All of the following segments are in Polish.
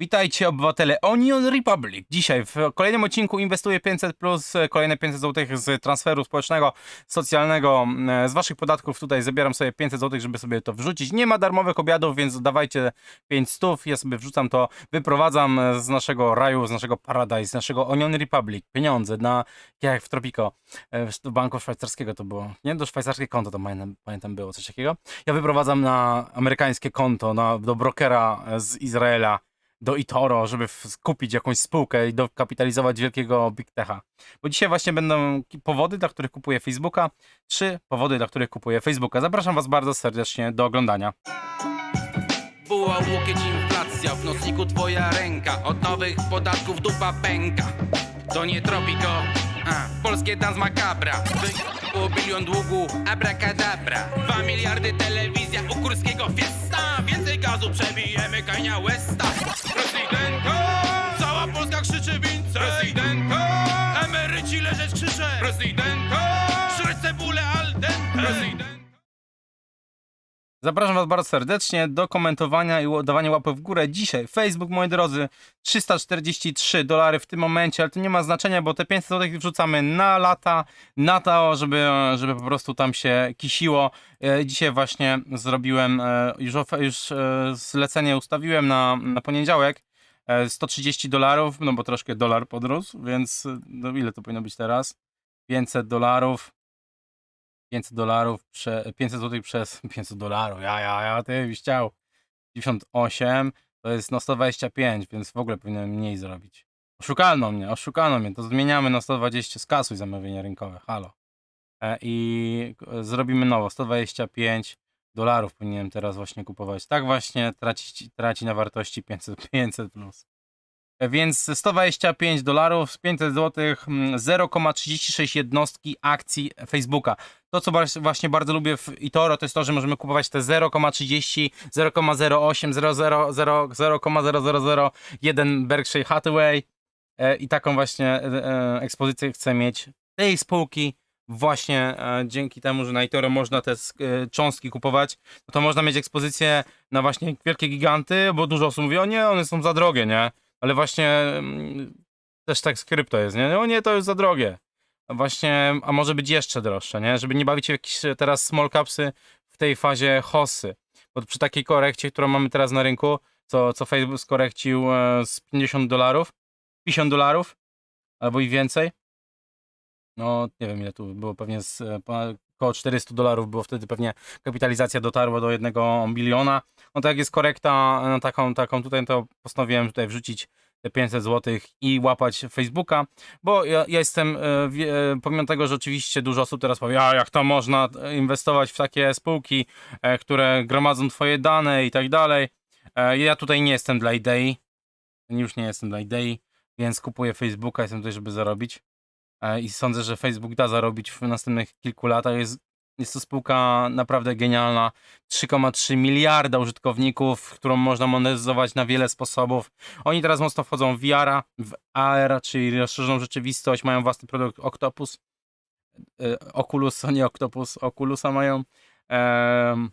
Witajcie obywatele Onion Republic. Dzisiaj w kolejnym odcinku inwestuję 500 plus e, kolejne 500 zł z transferu społecznego, socjalnego, e, z waszych podatków. Tutaj zabieram sobie 500 zł, żeby sobie to wrzucić. Nie ma darmowych obiadów, więc dawajcie 500. Ja sobie wrzucam to, wyprowadzam e, z naszego raju, z naszego paradise, z naszego Onion Republic pieniądze na, jak w Tropico, w banku szwajcarskiego to było. Nie, do szwajcarskie konto to pamiętam, było coś takiego. Ja wyprowadzam na amerykańskie konto, na, do brokera z Izraela do Itoro, żeby kupić jakąś spółkę i dokapitalizować wielkiego Big Techa. Bo dzisiaj właśnie będą powody, dla których kupuję Facebooka. Trzy powody, dla których kupuję Facebooka. Zapraszam Was bardzo serdecznie do oglądania. Buła, łokieć, inflacja, w twoja ręka Od nowych podatków dupa pęka To nie Tropico, a, polskie dans macabra Było bilion długu, abracadabra. Dwa miliardy telewizja u Kurskiego fiesta. Więcej gazu przebijemy Kania Westa Prezydento, cała Polska krzyczy więcej Prezydento, Zapraszam Was bardzo serdecznie do komentowania i dawania łapy w górę. Dzisiaj Facebook, moi drodzy, 343 dolary w tym momencie, ale to nie ma znaczenia, bo te 500 zł wrzucamy na lata, na to, żeby, żeby po prostu tam się kisiło. E, Dzisiaj właśnie zrobiłem, e, już, już e, zlecenie ustawiłem na, na poniedziałek. e, 130 dolarów, no bo troszkę dolar podrósł, więc no ile to powinno być teraz? 500 dolarów. 500 dolarów, prze, 500 zł przez 500 dolarów, ja, ja, ja, ty byś chciał. 98 to jest no 125, więc w ogóle powinienem mniej zrobić. Oszukano mnie, oszukano mnie, to zmieniamy na 120, skasuj zamówienie rynkowe, halo. E, I zrobimy nowo, 125 dolarów powinienem teraz właśnie kupować. Tak właśnie traci, traci na wartości 500, 500 plus. Więc 125 dolarów, 500 zł, 0,36 jednostki akcji Facebooka. To, co właśnie bardzo lubię w eToro, to jest to, że możemy kupować te 0,30, 0,08, 0,00001 Berkshire Hathaway e, i taką właśnie e, e, ekspozycję chcę mieć tej spółki właśnie dzięki temu, że na eToro można te cząstki kupować, no to można mieć ekspozycję na właśnie wielkie giganty, bo dużo osób mówi, o nie, one są za drogie, nie? Ale właśnie mm, też tak z krypto jest, nie? O nie, to jest za drogie. A Właśnie, a może być jeszcze droższe, nie? Żeby nie bawić się w jakieś e, teraz small capsy w tej fazie hossy. Bo przy takiej korekcie, którą mamy teraz na rynku, co, co Facebook skorekcił e, z 50 dolarów, 50 dolarów, albo i więcej. No, nie wiem ile tu było, pewnie z e, około 400 dolarów było wtedy pewnie kapitalizacja dotarła do jednego biliona. No to jak jest korekta na taką, taką tutaj, to postanowiłem tutaj wrzucić te 500 zł i łapać Facebooka, bo ja, ja jestem, e, e, pomimo tego, że oczywiście dużo osób teraz powie, a jak to można e, inwestować w takie spółki, e, które gromadzą twoje dane i tak dalej. E, Ja tutaj nie jestem dla idei, już nie jestem dla idei, więc kupuję Facebooka, jestem tutaj, żeby zarobić. E, I sądzę, że Facebook da zarobić w następnych kilku latach. Jest, jest to spółka naprawdę genialna. 3,3 miliarda użytkowników, którą można monetyzować na wiele sposobów. Oni teraz mocno wchodzą w VR, w AR, czyli rozszerzoną rzeczywistość. Mają własny produkt Octopus. E, Oculus, nie Octopus. Oculusa mają. Em,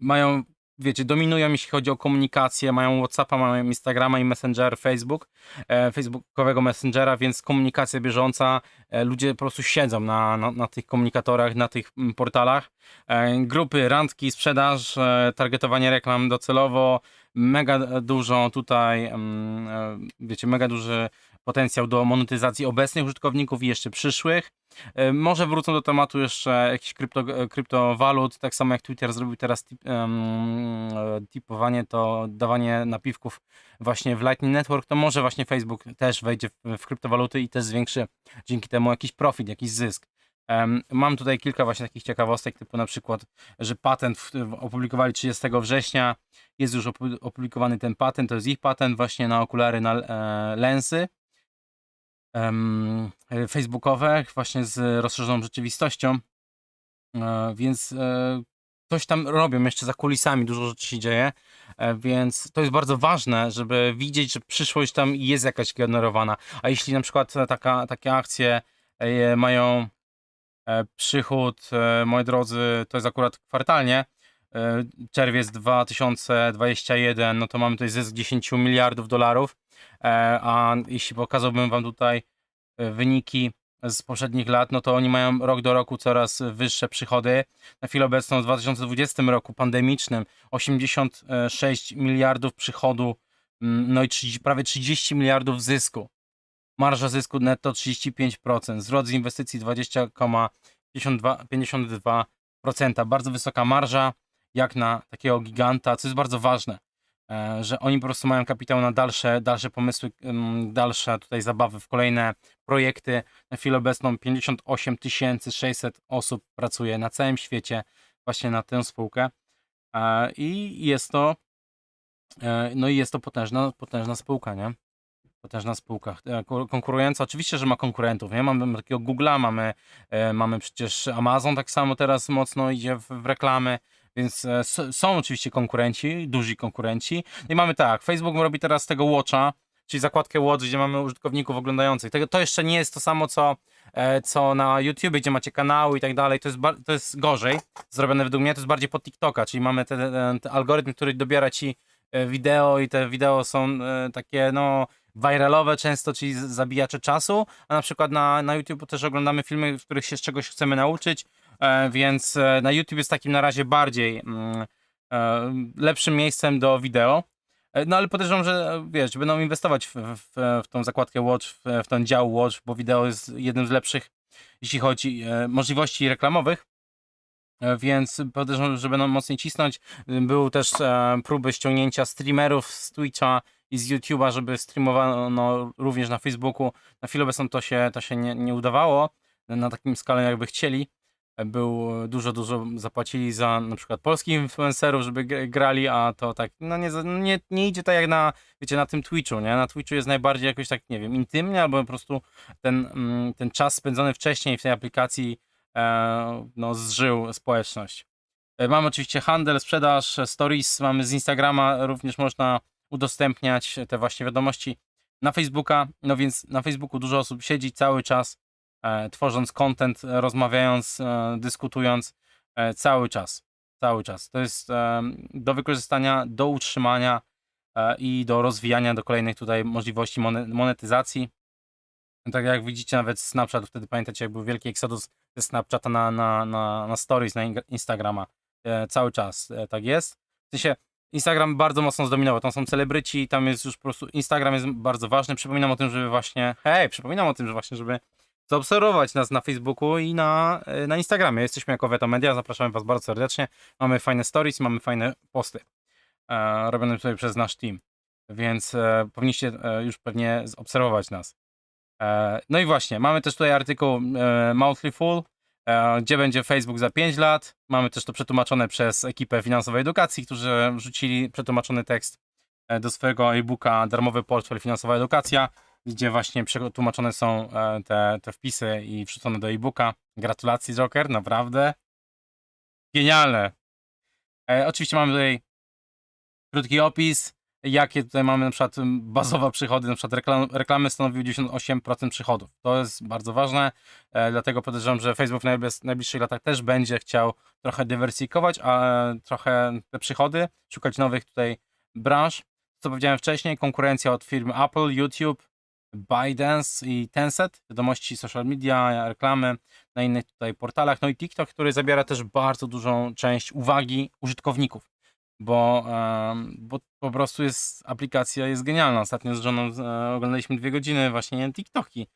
mają, wiecie, dominują jeśli chodzi o komunikację. Mają Whatsappa, mają Instagrama i Messenger, Facebook. E, Facebookowego Messengera, więc komunikacja bieżąca. E, ludzie po prostu siedzą na, na, na tych komunikatorach, na tych mm, portalach. E, grupy, randki, sprzedaż, e, targetowanie reklam docelowo, mega dużo tutaj, mm, e, wiecie, mega duży potencjał do monetyzacji obecnych użytkowników i jeszcze przyszłych. E, Może wrócą do tematu jeszcze jakichś krypto, e, kryptowalut, tak samo jak Twitter zrobił teraz e, tipowanie, to dawanie napiwków właśnie w Lightning Network, to może właśnie Facebook też wejdzie w, w kryptowaluty i też zwiększy dzięki temu jakiś profit, jakiś zysk. Mam tutaj kilka właśnie takich ciekawostek, typu na przykład, że patent opublikowali 30 września, jest już opu- opublikowany ten patent, to jest ich patent właśnie na okulary, na lensy facebookowe, właśnie z rozszerzoną rzeczywistością, e, więc e, coś tam robią jeszcze za kulisami, dużo rzeczy się dzieje, e, więc to jest bardzo ważne, żeby widzieć, że przyszłość tam jest jakaś generowana, a jeśli na przykład taka, takie akcje e, mają e, przychód, e, moi drodzy, to jest akurat kwartalnie, e, czerwiec 2021, no to mamy tutaj zysk 10 miliardów dolarów, e, a jeśli pokazałbym wam tutaj e, wyniki z poprzednich lat, no to oni mają rok do roku coraz wyższe przychody. Na chwilę obecną w 2020 roku pandemicznym 86 miliardów przychodu, mm, no i 30, prawie 30 miliardów zysku. Marża zysku netto 35%, zwrot z inwestycji 20,52%. Bardzo wysoka marża, jak na takiego giganta, co jest bardzo ważne, e, że oni po prostu mają kapitał na dalsze, dalsze pomysły, dalsze tutaj zabawy w kolejne projekty. Na chwilę obecną 58 600 osób pracuje na całym świecie właśnie na tę spółkę E, i jest to e, no i jest to potężna, potężna spółka, nie? Potężna spółka. Ko- Konkurująca, oczywiście, że ma konkurentów, nie? Mamy takiego Google'a, mamy, mamy przecież Amazon tak samo teraz mocno idzie w, w reklamy, więc e, są oczywiście konkurenci, duzi konkurenci. I mamy tak, Facebook robi teraz tego Watcha, czyli zakładkę Watch, gdzie mamy użytkowników oglądających. To jeszcze nie jest to samo, co, e, co na YouTube, gdzie macie kanały i tak dalej. To jest, to jest gorzej zrobione według mnie, to jest bardziej pod TikToka, czyli mamy ten, ten, algorytm, który dobiera ci e, wideo i te wideo są takie, no, viralowe często, czyli zabijacze czasu, a na przykład na, na YouTube też oglądamy filmy, w których się z czegoś chcemy nauczyć, więc e, na YouTube jest takim na razie bardziej mm, e, lepszym miejscem do wideo. E, No ale podejrzewam, że e, wiesz, będą inwestować w, w, w tą zakładkę Watch, w, w ten dział Watch, bo wideo jest jednym z lepszych, jeśli chodzi o możliwości reklamowych. E, Więc podejrzewam, że będą mocniej cisnąć. Były też e, próby ściągnięcia streamerów z Twitcha i z YouTube'a, żeby streamowano również na Facebooku. Na chwilę obecną to się, to się nie, nie udawało na takim skalę, jakby chcieli. E, Był dużo, dużo zapłacili za na przykład polskich influencerów, żeby grali, a to tak, no nie, za- nie, nie idzie tak jak na, wiecie, na tym Twitchu, nie? Na Twitchu jest najbardziej jakoś tak, nie wiem, intymnie, albo po prostu ten, mm, ten czas spędzony wcześniej w tej aplikacji e, no, zżył społeczność. E, Mamy oczywiście handel, sprzedaż, e, stories, mamy z Instagrama, również można udostępniać te właśnie wiadomości na Facebooka, no więc na Facebooku dużo osób siedzi cały czas, e, tworząc content, e, rozmawiając, e, dyskutując, e, cały czas, cały czas. To jest e, do wykorzystania, do utrzymania e, i do rozwijania do kolejnych tutaj możliwości mone- monetyzacji. Tak jak widzicie, nawet Snapchat, wtedy pamiętacie, jak był wielki eksodus ze Snapchata na, na, na, na stories, na Instagrama. E, cały czas e, tak jest. W sensie Instagram bardzo mocno zdominował. Tam są celebryci, tam jest już po prostu Instagram jest bardzo ważny. Przypominam o tym, żeby właśnie. Hej, przypominam o tym, że właśnie, żeby zaobserwować nas na Facebooku i na, e, na Instagramie. Jesteśmy jako Veto Media, zapraszamy Was bardzo serdecznie. Mamy fajne stories, mamy fajne posty e, robione tutaj przez nasz team. Więc e, powinniście e, już pewnie obserwować nas. E, No i właśnie, mamy też tutaj artykuł e, Monthly Full, e, gdzie będzie Facebook za 5 lat. Mamy też to przetłumaczone przez ekipę finansowej edukacji, którzy wrzucili przetłumaczony tekst e, do swojego e-booka Darmowy portfel Finansowa Edukacja, gdzie właśnie przetłumaczone są e, te, te wpisy i wrzucone do e-booka. Gratulacje Joker, naprawdę genialne. E, Oczywiście mamy tutaj krótki opis, jakie tutaj mamy na przykład bazowe przychody, na przykład reklam, reklamy stanowiły 98% przychodów. To jest bardzo ważne, e, dlatego podejrzewam, że Facebook w najbliż- najbliższych latach też będzie chciał trochę dywersyfikować, a trochę te przychody, szukać nowych tutaj branż. Co powiedziałem wcześniej, konkurencja od firm Apple, YouTube, ByteDance i Tencent, wiadomości social media, reklamy na innych tutaj portalach, no i TikTok, który zabiera też bardzo dużą część uwagi użytkowników bo, bo po prostu jest aplikacja jest genialna. Ostatnio z żoną e, oglądaliśmy dwie godziny właśnie TikToki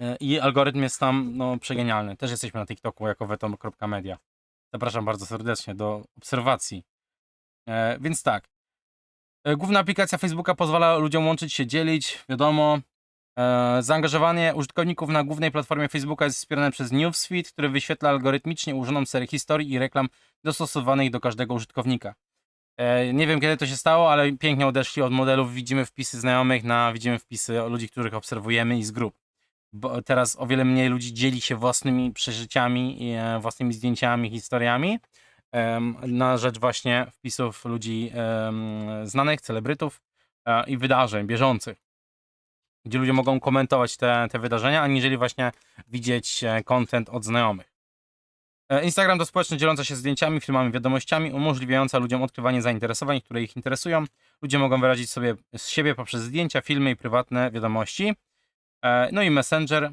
e, i algorytm jest tam no, przegenialny. Też jesteśmy na TikToku jako vetom.media. Zapraszam bardzo serdecznie do obserwacji. E, więc tak. Główna aplikacja Facebooka pozwala ludziom łączyć się, dzielić, wiadomo. E, Zaangażowanie użytkowników na głównej platformie Facebooka jest wspierane przez Newsfeed, który wyświetla algorytmicznie ułożoną serię historii i reklam dostosowanych do każdego użytkownika. E, Nie wiem kiedy to się stało, ale pięknie odeszli od modelów. Widzimy wpisy znajomych, na, widzimy wpisy ludzi, których obserwujemy i z grup. Bo teraz o wiele mniej ludzi dzieli się własnymi przeżyciami, e, własnymi zdjęciami, historiami na rzecz właśnie wpisów ludzi znanych, celebrytów i wydarzeń bieżących. Gdzie ludzie mogą komentować te, te wydarzenia, aniżeli właśnie widzieć e, content od znajomych. E, Instagram to społeczność dzieląca się zdjęciami, filmami, wiadomościami, umożliwiająca ludziom odkrywanie zainteresowań, które ich interesują. Ludzie mogą wyrazić sobie z siebie poprzez zdjęcia, filmy i prywatne wiadomości. E, No i Messenger.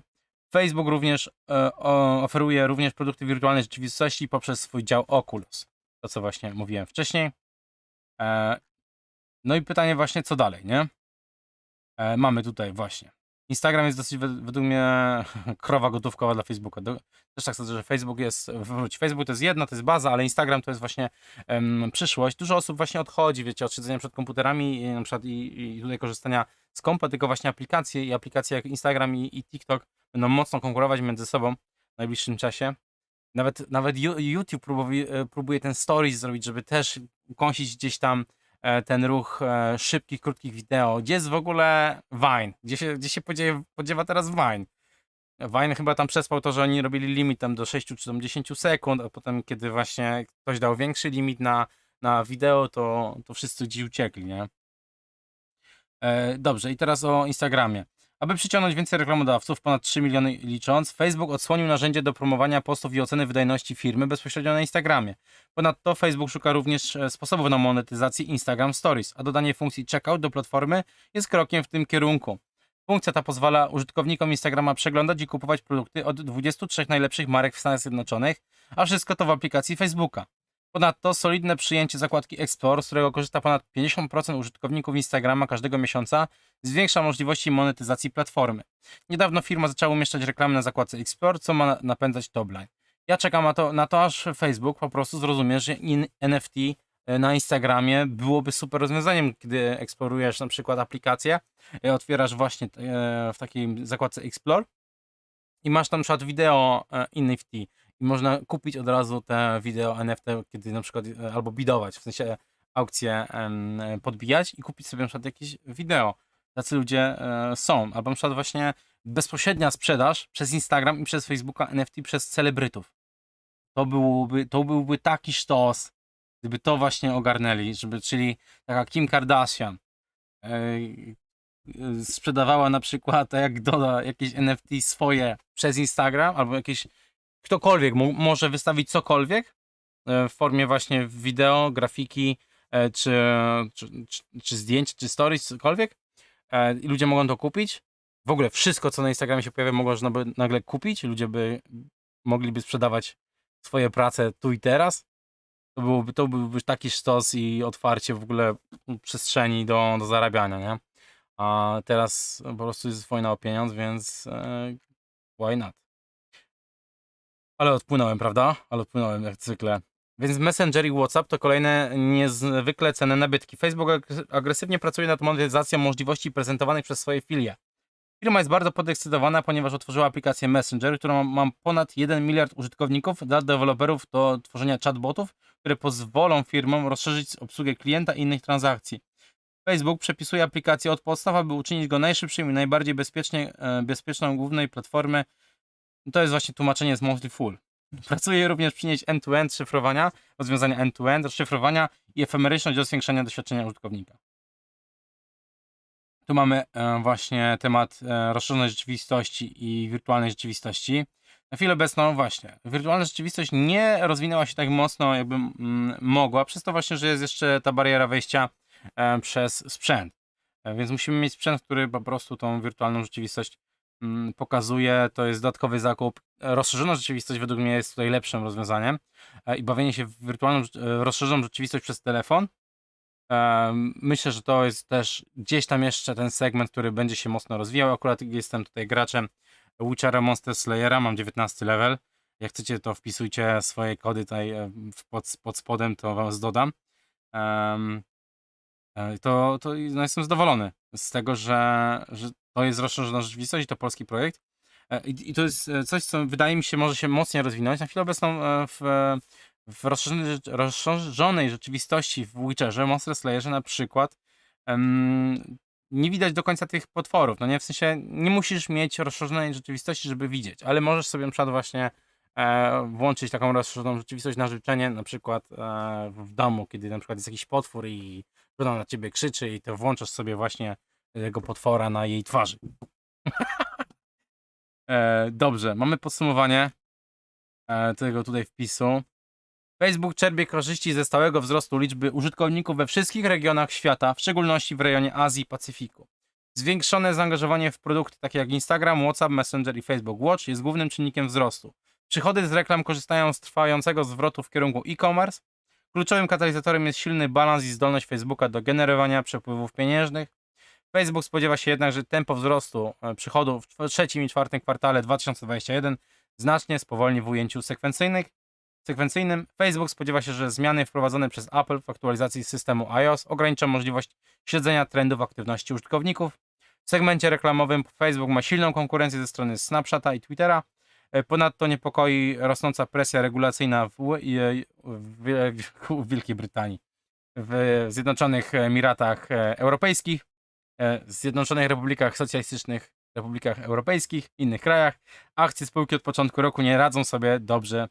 Facebook również oferuje również produkty wirtualnej rzeczywistości poprzez swój dział Oculus. To, co właśnie mówiłem wcześniej. No i pytanie właśnie, co dalej, nie? E, Mamy tutaj właśnie. Instagram jest dosyć wed- według mnie krowa gotówkowa dla Facebooka. Do, też tak sądzę, że Facebook jest, wróć, Facebook to jest jedno, to jest baza, ale Instagram to jest właśnie em, przyszłość. Dużo osób właśnie odchodzi, wiecie, od siedzenia przed komputerami i, na przykład i, i tutaj korzystania z kompa, tylko właśnie aplikacje i aplikacje jak Instagram i, i TikTok będą mocno konkurować między sobą w najbliższym czasie. Nawet, nawet YouTube próbuje, próbuje ten stories zrobić, żeby też ukąsić gdzieś tam ten ruch e, szybkich, krótkich wideo. Gdzie jest w ogóle Vine? Gdzie się, gdzie się podziewa, podziewa teraz Vine? Vine chyba tam przespał to, że oni robili limit tam do 6 czy tam 10 sekund, a potem kiedy właśnie ktoś dał większy limit na, na wideo, to, to wszyscy gdzieś uciekli, nie? E, dobrze, i teraz o Instagramie. Aby przyciągnąć więcej reklamodawców, ponad 3 miliony licząc, Facebook odsłonił narzędzie do promowania postów i oceny wydajności firmy bezpośrednio na Instagramie. Ponadto Facebook szuka również e, sposobów na monetyzację Instagram Stories, a dodanie funkcji checkout do platformy jest krokiem w tym kierunku. Funkcja ta pozwala użytkownikom Instagrama przeglądać i kupować produkty od 23 najlepszych marek w Stanach Zjednoczonych, a wszystko to w aplikacji Facebooka. Ponadto solidne przyjęcie zakładki Explore, z którego korzysta ponad 50% użytkowników Instagrama każdego miesiąca, zwiększa możliwości monetyzacji platformy. Niedawno firma zaczęła umieszczać reklamy na zakładce Explore, co ma na- napędzać topline. Ja czekam na to, na to, aż Facebook po prostu zrozumie, że in, NFT e, na Instagramie byłoby super rozwiązaniem, kiedy eksplorujesz na przykład aplikację, e, otwierasz właśnie e, w takiej zakładce Explore i masz tam na przykład wideo NFT i można kupić od razu te wideo NFT, kiedy na przykład e, albo bidować, w sensie aukcję em, e, podbijać i kupić sobie na przykład jakieś wideo. Tacy ludzie e, są. Albo na przykład właśnie bezpośrednia sprzedaż przez Instagram i przez Facebooka NFT przez celebrytów. To byłby, to byłby taki sztos, gdyby to właśnie ogarnęli, żeby, czyli taka Kim Kardashian e, e, sprzedawała na przykład, tak jak doda jakieś NFT swoje przez Instagram, albo jakieś ktokolwiek mo- może wystawić cokolwiek e, w formie właśnie wideo, grafiki, e, czy, czy, czy, czy zdjęć, czy stories, cokolwiek. E, I ludzie mogą to kupić. W ogóle wszystko, co na Instagramie się pojawia, można by nagle kupić. Ludzie by mogliby sprzedawać swoje prace tu i teraz. To byłoby, to byłby taki sztos i otwarcie w ogóle przestrzeni do, do zarabiania, nie? A teraz po prostu jest wojna o pieniądz, więc why not? Ale odpłynąłem, prawda? Ale odpłynąłem jak zwykle. Więc Messenger i WhatsApp to kolejne niezwykle cenne nabytki. Facebook agres- agresywnie pracuje nad monetyzacją możliwości prezentowanych przez swoje filie. Firma jest bardzo podekscytowana, ponieważ otworzyła aplikację Messenger, która ma ponad 1 miliard użytkowników dla deweloperów do tworzenia chatbotów, które pozwolą firmom rozszerzyć obsługę klienta i innych transakcji. Facebook przepisuje aplikację od podstaw, aby uczynić go najszybszym i najbardziej e, bezpieczną głównej platformy. To jest właśnie tłumaczenie z Mostly Full. Pracuje również przynieść end-to-end szyfrowania, rozwiązania end-to-end, szyfrowania i efemeryczność do zwiększenia doświadczenia użytkownika. Tu mamy e, właśnie temat e, rozszerzonej rzeczywistości i wirtualnej rzeczywistości. Na chwilę obecną właśnie, wirtualna rzeczywistość nie rozwinęła się tak mocno, jakby mm, mogła, przez to właśnie, że jest jeszcze ta bariera wejścia e, przez sprzęt. Więc musimy mieć sprzęt, który po prostu tą wirtualną rzeczywistość pokazuje. To jest dodatkowy zakup. E, Rozszerzona rzeczywistość według mnie jest tutaj lepszym rozwiązaniem. E, I bawienie się w wirtualną, e, rozszerzoną rzeczywistość przez telefon. em, Myślę, że to jest też gdzieś tam jeszcze ten segment, który będzie się mocno rozwijał. Akurat jestem tutaj graczem Witchera Monster Slayera, mam 19 level. Jak chcecie, to wpisujcie swoje kody tutaj e, pod, pod spodem, to was dodam. E, to, to no jestem zadowolony z tego, że, że to jest rozszerzona rzeczywistość i to polski projekt. E, I, to jest e, coś, co wydaje mi się może się mocniej rozwinąć. Na chwilę obecną e, w, w rozszerzonej, rzecz- rozszerzonej rzeczywistości w Witcherze, Monster Slayerze na przykład, em, nie widać do końca tych potworów. No nie, w sensie nie musisz mieć rozszerzonej rzeczywistości, żeby widzieć, ale możesz sobie na przykład właśnie e, włączyć taką rozszerzoną rzeczywistość na życzenie, na przykład e, w domu, kiedy na przykład jest jakiś potwór i żona na ciebie krzyczy i to włączasz sobie właśnie tego potwora na jej twarzy. e, dobrze, mamy podsumowanie. e, tego tutaj wpisu. Facebook czerpie korzyści ze stałego wzrostu liczby użytkowników we wszystkich regionach świata, w szczególności w rejonie Azji i Pacyfiku. Zwiększone zaangażowanie w produkty takie jak Instagram, WhatsApp, Messenger i Facebook Watch jest głównym czynnikiem wzrostu. Przychody z reklam korzystają z trwającego zwrotu w kierunku e-commerce. Kluczowym katalizatorem jest silny balans i zdolność Facebooka do generowania przepływów pieniężnych. Facebook spodziewa się jednak, że tempo wzrostu e, przychodów w trzecim i czwartym kwartale 2021 znacznie spowolni w ujęciu sekwencyjnych. sekwencyjnym. Facebook spodziewa się, że zmiany wprowadzone przez Apple w aktualizacji systemu iOS ograniczą możliwość śledzenia trendów aktywności użytkowników. W segmencie reklamowym Facebook ma silną konkurencję ze strony Snapchata i Twittera. E, Ponadto niepokoi rosnąca presja regulacyjna w, w, w Wielkiej Brytanii, w Zjednoczonych Emiratach e, Europejskich, e, Zjednoczonych Republikach Socjalistycznych, Republikach Europejskich, innych krajach. Akcje spółki od początku roku nie radzą sobie dobrze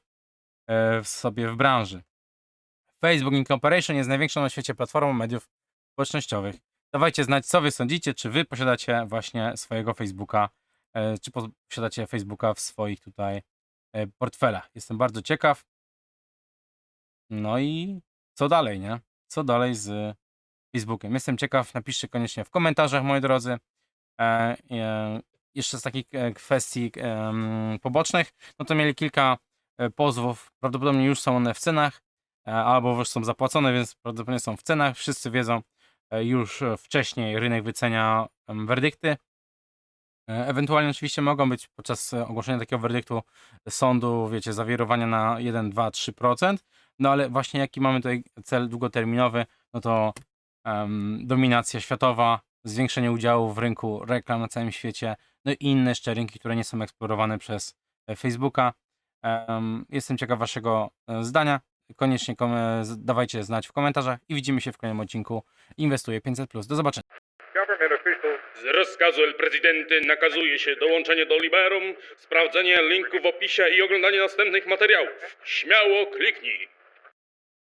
e, w sobie w branży. Facebook Incorporation jest największą na świecie platformą mediów społecznościowych. Dawajcie znać, co wy sądzicie, czy wy posiadacie właśnie swojego Facebooka, e, czy pos- posiadacie Facebooka w swoich tutaj portfelach. Jestem bardzo ciekaw. No i co dalej, nie? Co dalej z Facebookiem? Jestem ciekaw, napiszcie koniecznie w komentarzach, moi drodzy. E, e, jeszcze z takich e, kwestii em, pobocznych, no to mieli kilka e, pozwów, prawdopodobnie już są one w cenach, e, albo już są zapłacone, więc prawdopodobnie są w cenach. Wszyscy wiedzą, e, już e, wcześniej rynek wycenia em, werdykty. E, Ewentualnie oczywiście mogą być podczas e, ogłoszenia takiego werdyktu sądu, wiecie, zawirowania na 1, 2, 3%, no ale właśnie jaki mamy tutaj cel długoterminowy, no to em, dominacja światowa, zwiększenie udziału w rynku reklam na całym świecie, no i inne jeszcze rynki, które nie są eksplorowane przez e, Facebooka. Em, Jestem ciekaw waszego e, zdania. Koniecznie kom- e, dawajcie znać w komentarzach i widzimy się w kolejnym odcinku Inwestuję 500+. Do zobaczenia. Z rozkazu El Presidente nakazuje się dołączenie do Liberum, sprawdzenie linku w opisie i oglądanie następnych materiałów. Śmiało kliknij.